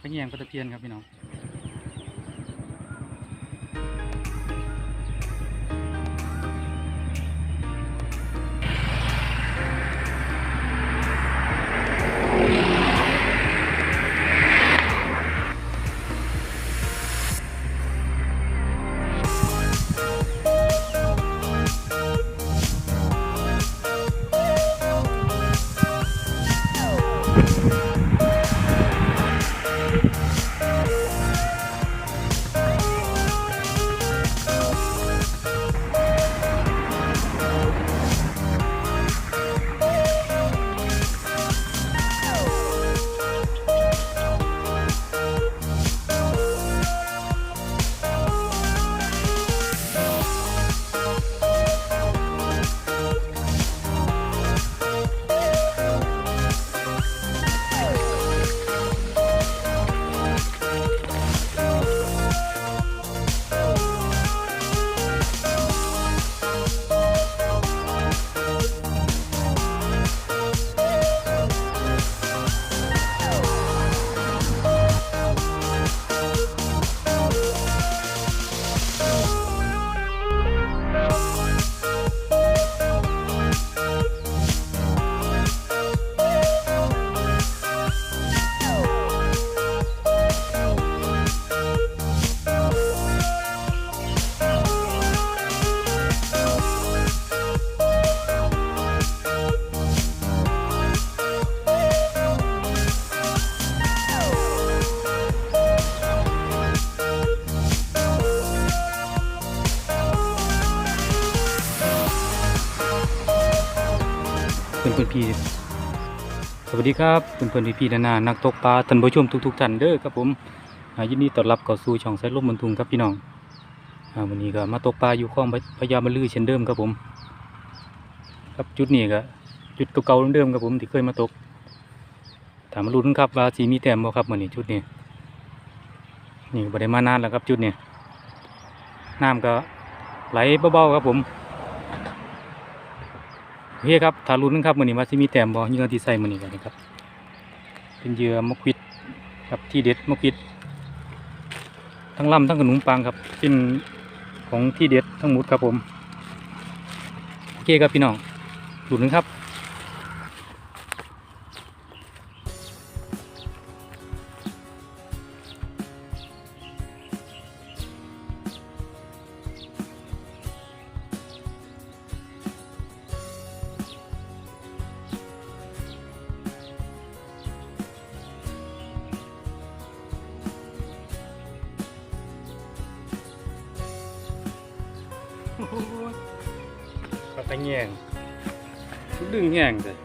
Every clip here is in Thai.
เปแยงปลาตะเพียนครับพี่น้อง พื่อนเพื่อนๆพี่ สวัสดีครับเพื่อนเพื่อนๆพี่ๆนานานักตกปลาท่านผู้ชมทุกๆท่านเด้อครับผมยินดีต้อนรับเข้าสู่ช่องสายลมบนทุงครับพี่น้องวันนี้ก็มาตกปลาอยู่คลองพญามาลือเช่นเดิมครับผม ครับจุดนี้ก็จุดเก่าๆเดิมๆครับผมที่เคยมาตกถามมาลุ้นครับว่าสีมีแต้มบ่ครับวันนี้จุดนี้นี่ก็บ่ได้มานานแล้วครับจุดนี้น้ำก็ไหลเบาๆครับผม โอเคครับทารุนครับมือนี้ว่าที่มีแต้มบอเยื่อที่ใส่มือนี้กันนะครับ เป็นเยื่อมะควิดครับที่เด็ดมะควิด ทั้งลำทั้งขนมปังครับ เป็นของที่เด็ดทั้งหมดครับผม โอเคครับพี่น้องดูนึงครับ ปลาตะแยงดึงแยงเลย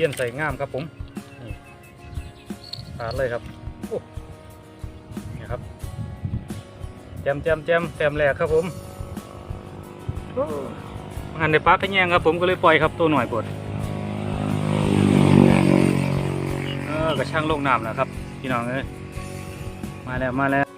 เพี้ยนใส่งามครับผมนี่ขาดเลยครับโอ้นี่ครับแจมแจมแจมแจมแหลกครับผมงานในปลาขะแยงครับผมก็เลยปล่อยครับตัวหน่อยปวดเออกระช่างลงน้ำแล้วครับ พี่น้องเอ้ยมาแล้วมาแล้ว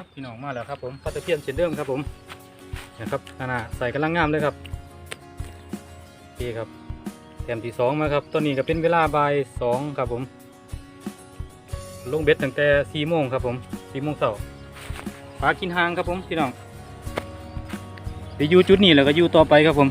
ครับพี่น้องมาแล้วครับผมปลาตะเพียนเช่นเดิมครับผมนะครับขนาดใส่กำลังงามเลยครับโอเครับแถมที่สองมาครับตอนนี้ก็เป็นเวลาบ่ายสองครับผม ลงเบ็ดตั้งแต่สี่โมงครับผมสี่โมงเช้าปลากินหางครับผมพี่น้องไปอยู่จุดนี้แล้วก็อยู่ต่อไปครับผม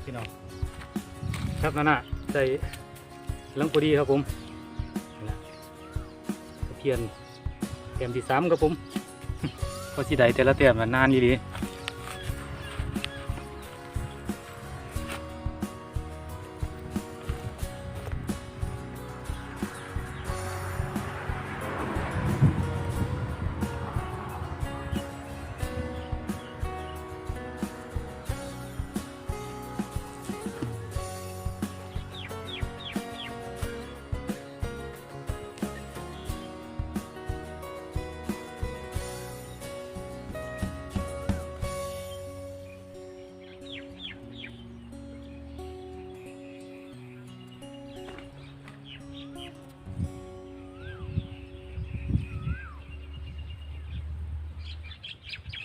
ครับพี่น้องครับนั่นน่ะใส่ลังพอดีครับผมเพียนเต็มที่สามครับผมพอสีใดแต่ละเต็มนานดี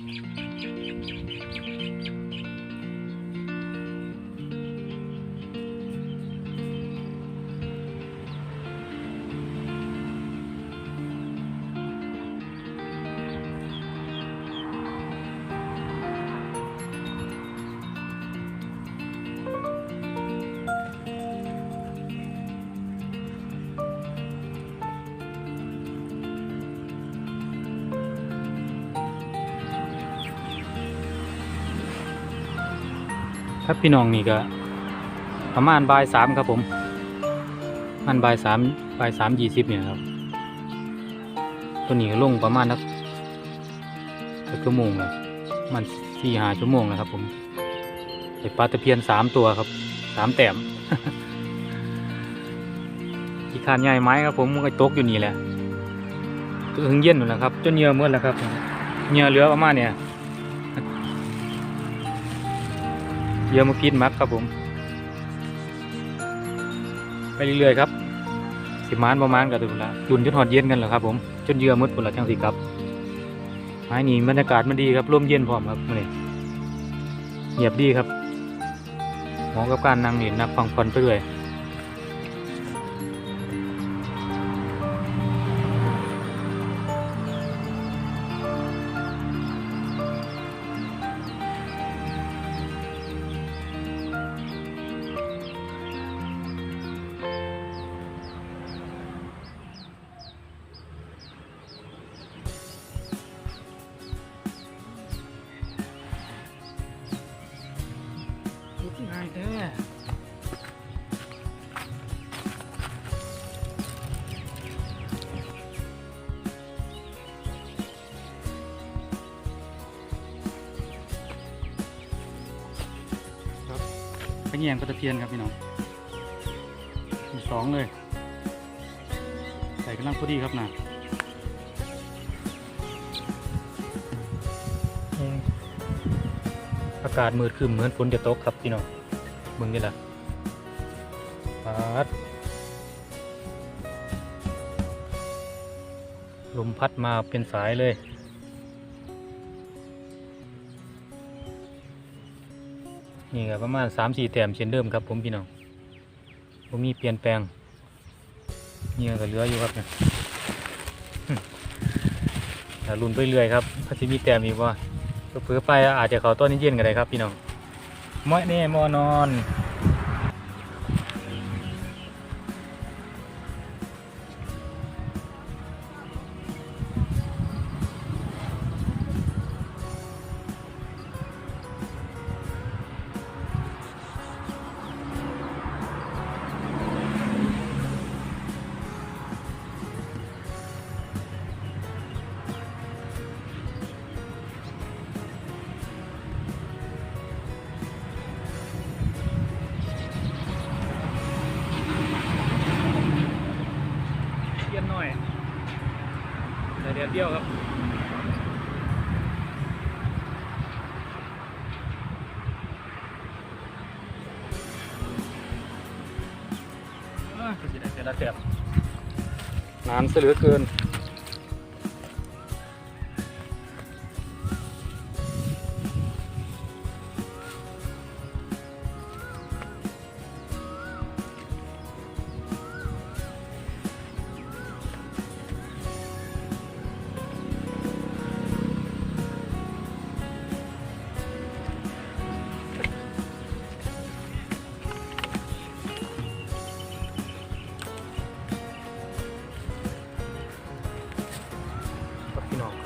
ดี ครับพี่น้องนี่ก็ประมาณบ่ายสามครับผมมันบ่ายสามบ่ายสามยี่สิบเนี่ยครับ ตัวนี้ลงประมาณนักชั่วโมงเลยมันสี่หาชั่วโมงนะครับ ผมไอปลาตะเพียนสามตัวครับสามแต้มอีกขานใหญ่ไม้ครับ ผมมันก็ตกอยู่นี่แหละถึงเย็นนู่นแหละครับจนเยื่อหมื่อแล้วครับเยื่อเหลือประมาณเนี่ย เยื่อมาพินมักครับผม ไปเรื่อยๆครับ สิมานประมาณกับตัวละดุนจนหอดเย็นกันเหรอครับผม จนเยื่อหมืดผลละจังสิครับไม้นี่บรรยากาศมันดีครับร่มเย็นพร้อมครับนี่เงียบดีครับหมอกับการนั่งเห็นนักฟังฟันไปด้วย ขะแยงปลาตะเพียนครับพี่น้องมีสองเลย ใส่กำลังพอดีครับนะอากาศมืดครึ้มเหมือนฝนจะตกครับพี่น้องเบิ่งนี่แหละปาดลมพัดมาเป็นสายเลย นี่ก็ประมาณสามสี่แต้มเช่นเดิมครับผมพี่น้องผมมีเปลี่ยนแปลงเนี่ยก็เหลืออยู่ครับเนี่ยลุนไปเรื่อยครับถ้าจะมีแต้มอีกว่าเผื่อไปอาจจะเขาต้นเย็นกันเลยครับพี่น้องมอแน่มอนอน เดียวเดียวครับอ่าก็สิได้เสียละแสบนานเสียเหลือเกิน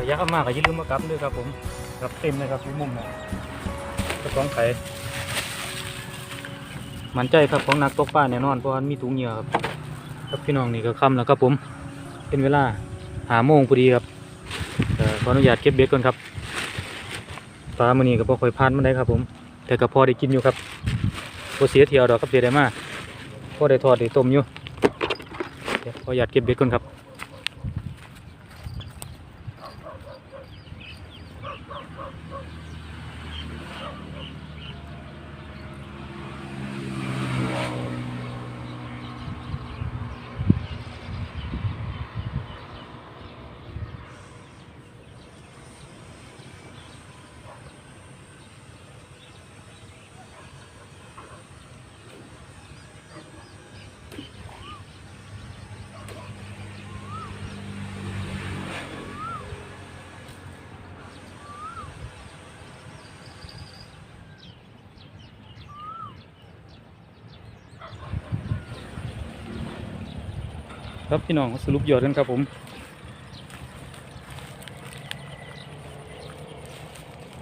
ยากเอามากก็อย่าลืมมากลับด้วยครับผมกลับเต็มเลยครับที่มุมนะกระป๋องไข่มันใจครับของนักตกปลาแน่นอนเพราะว่ามีถุงเหยื่อครับครับพี่น้องนี่ก็ค่ำแล้วครับผม เป็นเวลาหาโมงพอดีครับเอ่ขออนุญาตเก็บเบ็ดก่อนครับปลามื้อนี้ก็บ่ค่อยพานมันได้ครับผม แต่ก็พอได้กินอยู่ครับบ่เสียเที่ยวดอกครับเสียได้มากพอได้ทอดได้ต้มอยู่ขออนุญาตเก็บเบ็ดก่อนครับ Oh, ครับพี่น้องสรุปยอดกันครับผม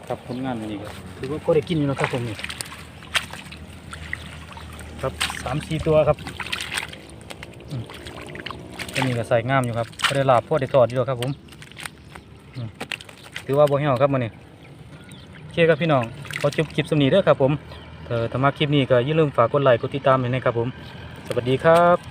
ครับผลงานวันนี้ก็ถือว่าก็ได้กินอยู่นะครับผมนี่ครับสามสี่ตัวครับอืมอันนี้ก็ใส่งามอยู่ครับก็ได้ลาบพอได้ทอดอยู่ครับผมอืมถือว่าบ่เหี่ยวครับมันนี่โอเคครับพี่น้องขอจบคลิปสำนีเด้อครับผมเออถ้ามาคลิปนี้ก็อย่าลืมฝากกดไลค์กดติดตามให้นะครับผม สวัสดีครับ